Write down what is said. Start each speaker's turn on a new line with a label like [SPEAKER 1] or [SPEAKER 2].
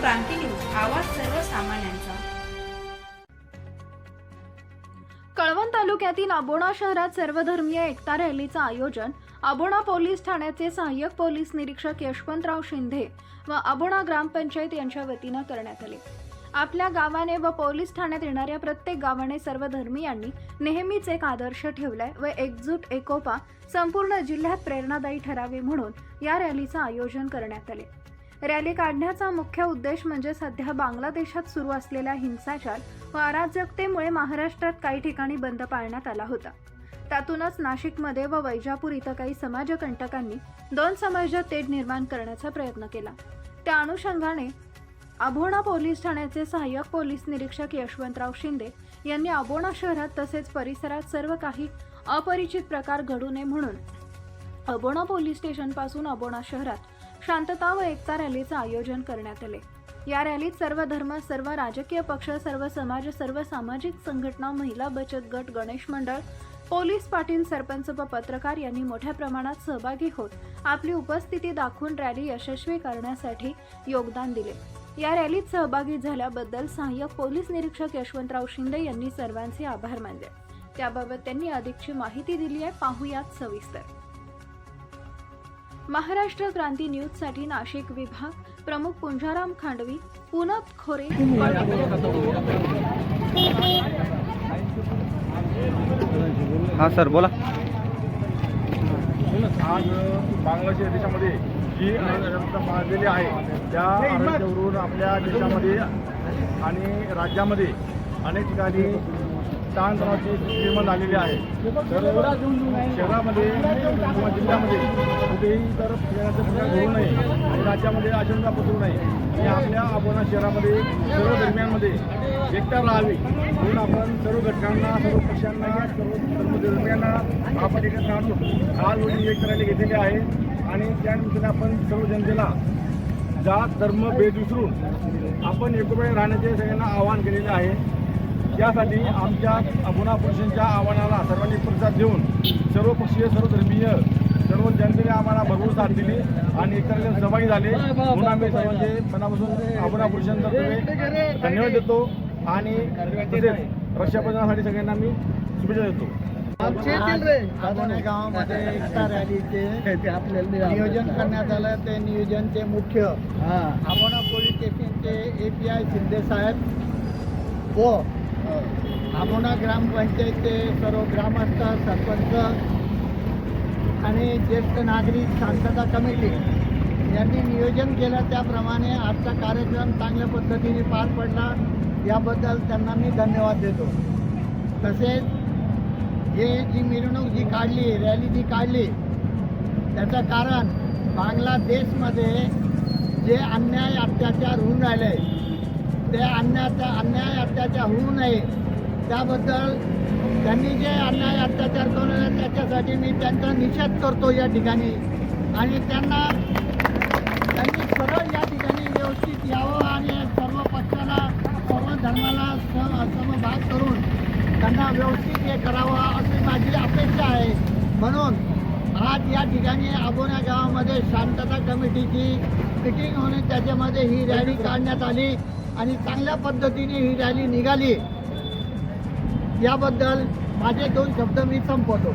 [SPEAKER 1] क्रांती news आवाज सर्वसामान्यांचा.
[SPEAKER 2] कळवण तालुक्यातील आबोणा शहरात सर्वधर्मीय एकता रॅलीचं आयोजन आबोणा पोलीस ठाण्याचे सहाय्यक पोलीस निरीक्षक यशवंतराव शिंदे व आबोणा ग्रामपंचायत यांच्या वतीनं करण्यात आले. आपल्या गावाने व पोलीस ठाण्यात येणाऱ्या प्रत्येक गावाने सर्वधर्मीयांनी नेहमीच एक आदर्श ठेवलाय व एकजूट एकोपा संपूर्ण जिल्ह्यात प्रेरणादायी ठरावे म्हणून या रॅलीचं आयोजन करण्यात आले. रॅली काढण्याचा मुख्य उद्देश म्हणजे सध्या बांगलादेशात सुरू असलेला हिंसाचार व अराजकतेमुळे महाराष्ट्रात काही ठिकाणी बंद पाळण्यात आला होता. त्यातूनच नाशिकमध्ये व वैजापूर इथं काही समाजकंटकांनी दोन समाजात तेढ निर्माण करण्याचा प्रयत्न केला. त्या अनुषंगाने आभोणा पोलीस ठाण्याचे सहाय्यक पोलीस निरीक्षक यशवंतराव शिंदे यांनी अबोणा शहरात तसेच परिसरात सर्व काही अपरिचित प्रकार घडू नये म्हणून अबोणा पोलीस स्टेशनपासून अबोणा शहरात शांतता व एकता रॅलीचं आयोजन करण्यात आले. या रॅलीत सर्व धर्म सर्व राजकीय पक्ष सर्व समाज सर्व सामाजिक संघटना महिला बचत गट गणेश मंडळ पोलीस पाटील सरपंच व पत्रकार यांनी मोठ्या प्रमाणात सहभागी होत आपली उपस्थिती दाखवून रॅली यशस्वी करण्यासाठी योगदान दिले. या रॅलीत सहभागी झाल्याबद्दल सहाय्यक पोलीस निरीक्षक यशवंतराव शिंदे यांनी सर्वांचे आभार मानले. त्याबाबत त्यांनी अधिकची माहिती दिली आहे. पाहुयात सविस्तर. महाराष्ट्र क्रांती न्यूजसाठी नाशिक विभाग प्रमुख पुंजाराम खांडवी पुनत खोरे.
[SPEAKER 3] हा सर बोला.
[SPEAKER 4] आज बांगलादेश देशामध्ये जी अराजकता माजलेली आहे त्या अराजकतेवरून आपल्या देशामध्ये आणि राज्यामध्ये अनेक ठिकाणी ताणतणावाची निर्माण झालेली आहे. तर शहरामध्ये किंवा जिल्ह्यामध्ये कुठेही तर फिरण्याचा प्रकार होऊ नये आणि राज्यामध्ये अशंका पसरू नये. आणि आपल्या आपण शहरामध्ये सर्व दरम्यानमध्ये एकता राहावी. म्हणून आपण सर्व घटकांना सर्व पक्षांना सर्व सर्व दरम्यांना आपण एकत्र आणून आज रोजी एक करायला घेतलेली आहे. आणि त्यानिमित्ताने आपण सर्व जनतेला जात धर्म भेद विसरून आपण एकोप्याने राहण्याचे सगळ्यांना आवाहन केलेले आहे. यासाठी आमच्या अबुणा पुरुषांच्या आव्हानाला सर्वांनी प्रतिसाद देऊन सर्व पक्षीय सर्व धर्मीय सर्व जनतेने आम्हाला भरपूर साथ दिली आणि एकत्र सहभागी झाले. म्हणून आम्ही सर्वांचे मनापासून अबुणा पुरुषांचा धन्यवाद देतो आणि तसेच रक्षाबंधनासाठी सगळ्यांना मी शुभेच्छा देतो.
[SPEAKER 5] आगोणे गावामध्ये एकता रॅलीचे नियोजन करण्यात आलं ते नियोजनचे मुख्य आगोणा पोलीस स्टेशनचे ए पी आय शिंदे साहेब. व आमोणा ग्रामपंचायतचे सर्व ग्रामस्थ सरपंच आणि ज्येष्ठ नागरिक शांतता कमिटी यांनी नियोजन केलं. त्याप्रमाणे आजचा कार्यक्रम चांगल्या पद्धतीने पार पडला. याबद्दल त्यांना मी धन्यवाद देतो. तसेच हे जी मिरवणूक जी काढली रॅली जी काढली त्याचं कारण बांगलादेशमध्ये जे अन्याय अत्याचार होऊन राहिले ते अन्याचा अन्याय अत्याचार होऊ नये. त्याबद्दल त्यांनी जे अन्याय अत्याचार करून त्याच्यासाठी मी त्यांचा निषेध करतो या ठिकाणी. आणि त्यांना त्यांनी सरळ या ठिकाणी व्यवस्थित यावं आणि सर्व पक्षाला सर्व धर्माला स समभाग करून त्यांना व्यवस्थित हे करावं अशी माझी अपेक्षा आहे. म्हणून आज या ठिकाणी आबोना गावामध्ये शांतता कमिटीची मिटिंग होऊन त्याच्यामध्ये ही रॅली काढण्यात आली. आणि चांगल्या पद्धतीने ही रॅली निघाली. याबद्दल माझे दोन शब्द मी संपवतो.